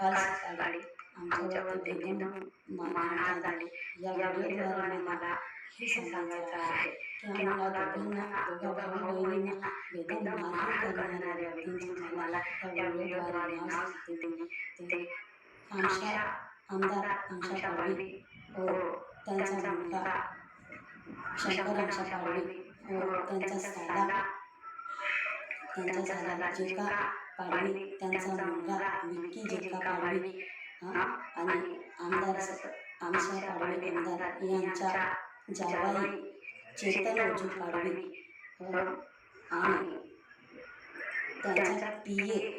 काल सकाळी आमच्यावरती बेदम मारहाण झाली या व्हिडिओद्वारे मला हे सांगायचं आहे की मला दोघांना दोघा भाऊ बहिणींना बेदम मारहाण करणाऱ्या मला या व्हिडिओद्वारे नाव सांगते ते आमच्या आमदार आमच्या पाडवी व हो, त्यांचा मुलगा शंकर आमच्या पाडवी व हो, त्यांचा साला त्यांचा साला जे का पाडवी त्यांचा मुलगा विक्की जे का पाडवी. हा? आणि आमदार आमच्या पाडवी आमदार यांच्या जावाई चेतन ओजी पाडवी. व आणि त्यांचा पी ए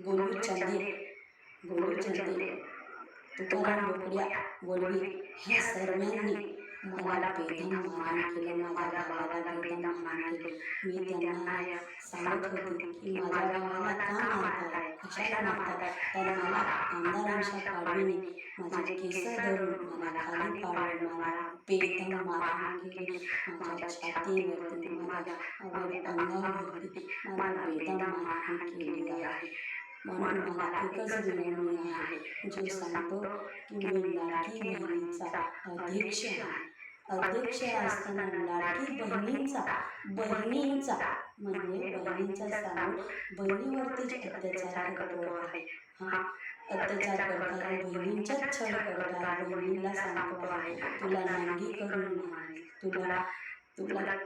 गोलू चंदे. गोलू चंदे. तुकाराम बोकड्या वळवी ह्या सर्वांनी मला केलं माझ्या गावाला बेदम मारहाण केलं. मी त्यांना सांगत होते की माझ्या गावाला का मारताय? कशाला तर मला आमदारांच्या पाडवीने माझे केस धरून मला खाली पाडून मला बेदम मारहाण केली माझ्या छातीवरती माझ्या अंगावरती मला मारहाण आहे. म्हणून मला एकच आहे. जो सांगतो की मी अध्यक्ष आहे. अध्यक्ष असताना लाडकी बहिणींचा बहिणींचा म्हणजे बहिणींचा सांगून बहिणीवरतीच अत्याचार करतो आहे. हा अत्याचार करतात बहिणींच्या छळ करताना बहिणीला सांगतो आहे तुला नांगी करून तुला तुला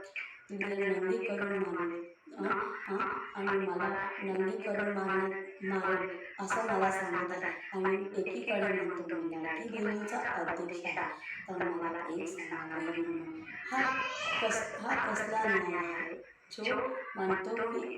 तुला नांगी करून मानले आणि मला नंदी करून मारेल मारेल असं मला सांगत आहे. आणि एकीकडे म्हणतो मी लाडकी बहिणीचा अध्यक्ष आहे. तर मला एक सांगायला हा कस हा कसला न्याय आहे? जो म्हणतो की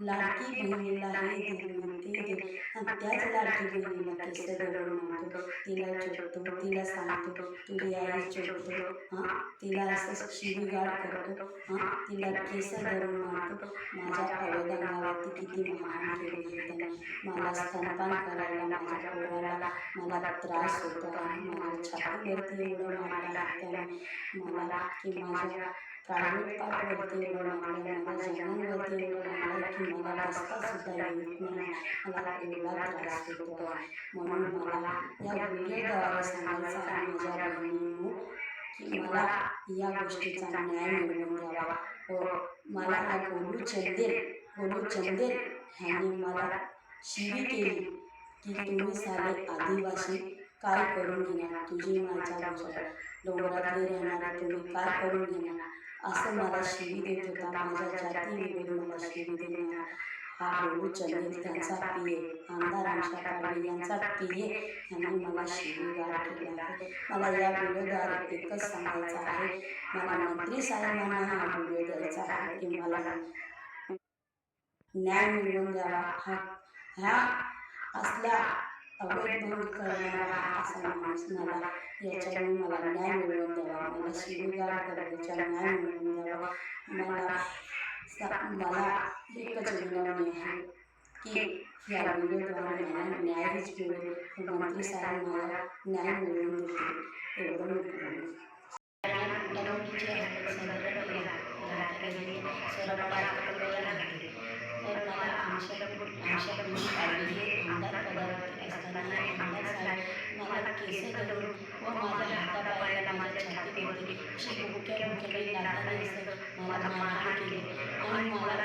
लाडकी बहिणीला हे दिल ते दिल. आणि त्याच लाडकी बहिणीला केसर धरून म्हणतो तिला चोपतो तिला सांगतो तुझी आई चोपतो हां तिला असं शिवीगाळ करतो हां तिला केसर धरून मारतो. माझ्या अवयवावरती किती महान केली आहे मला स्तनपान करायला माझ्या पोराला मला त्रास होतो आणि माझ्या छातीवरती एवढं मारायला लागतं मला की माझ्या प्रायव्हेट पार्टवरती एवढं मारलं माझ्या जनांवरती की मला रस्ता येत नाही मला एवढा त्रास होतो. म्हणून मला या व्हिडिओद्वारे सांगायचं माझ्या बहिणींनो की मला या गोष्टीचा न्याय मिळवून द्यावा व मला या गोलू चंदेल गोलू चंदेल ह्यांनी मला शिवी केली की तुम्ही सारे आदिवासी काय करून घेणार? तुझी माझ्या गोष्ट डोंगरातले राहणारे तुम्ही काय करून घेणार? असं मला शिवी देत होता. माझ्या जाती मला शिवी देणार. हा गोलू चंदेल त्यांचा पी ए आमदार आमच्या पाडवी यांचा पी ए यांनी मला शिवीगाळ केली आहे. मला या व्हिडिओद्वारे एकच सांगायचं आहे. मला मंत्री साहेबांना हा व्हिडिओ द्यायचा आहे की मला न्याय मिळवून द्यावा. हा ह्या असल्या अवैध दूर करणारा हा असा माणूस मला याच्यावरून मला न्याय मिळवून द्यावा. मला शिवीगाळ करण्याचा न्याय मिळवून द्यावा. मला मला एकच विनवणी आहे की या व्हिडिओद्वारे मला न्यायच मिळेल मंत्री साहेब मला न्याय मिळवून देतील. एवढं मी बोलू. तर मला आमच्या आमच्या काढलेली आमदार पदावरती असताना आमदार साहेब मला केस धरून व माझ्या हातापायाला माझ्या छातीवरती अशी मुख्या मुख्याने लाटाने मला मारहाण केली आणि मला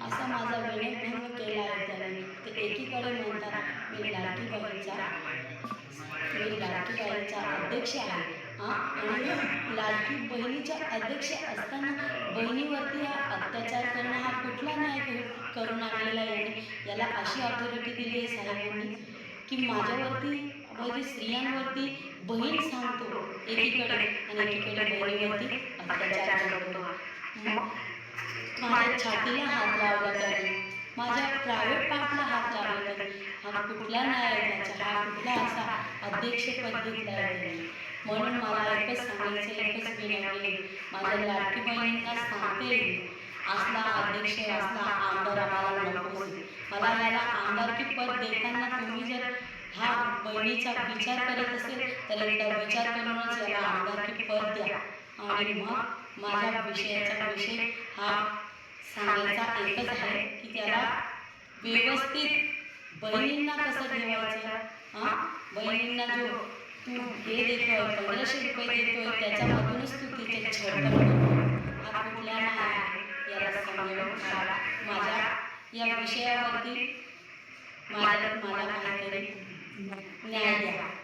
असा माझा विनयभंग केला आहे त्याने ते एकीकडे म्हणतात मी लाठी मी लाठी बाईंचा अध्यक्ष आहे आणि लाडकी बहिणीच्या अध्यक्ष असताना बहिणीवरती हा अत्याचार करणं हा कुठला न्याय करून आणलेला आहे याने याला अशी ऑथॉरिटी दिली आहे साहेबांनी की माझ्यावरती म्हणजे स्त्रियांवरती बहीण सांगतो एकीकडे आणि एकीकडे बहिणीवरती अत्याचार करतो. माझ्या छातीला हात लावला त्याने माझ्या प्रायव्हेट पार्टला हात लावला त्याने हा कुठला न्याय त्याचा हा कुठला असा अध्यक्षपद घेतला आहे त्याने म्हणून मला एकच सांगायचं एकच विनवणी माझ्या लाडकी बहिणींना सांगते असला अध्यक्ष असला आमदार आम्हाला नको मला याला आमदारकी पद देताना तुम्ही जर हा बहिणीचा विचार करत असेल तर एकदा विचार करूनच याला आमदारकी पद द्या. आणि मग माझ्या विषयाचा विषय हा सांगायचा एकच आहे की त्याला व्यवस्थित बहिणींना कसं ठेवायचं? हा? बहिणींना जो तू हे देतोय पंधराशे रुपये देतोय त्याच्यामधूनच तू तिचे छळ हा कुठला आहे? याला समजावून मला माझ्या या विषयावरती मला मला काहीतरी न्याय द्या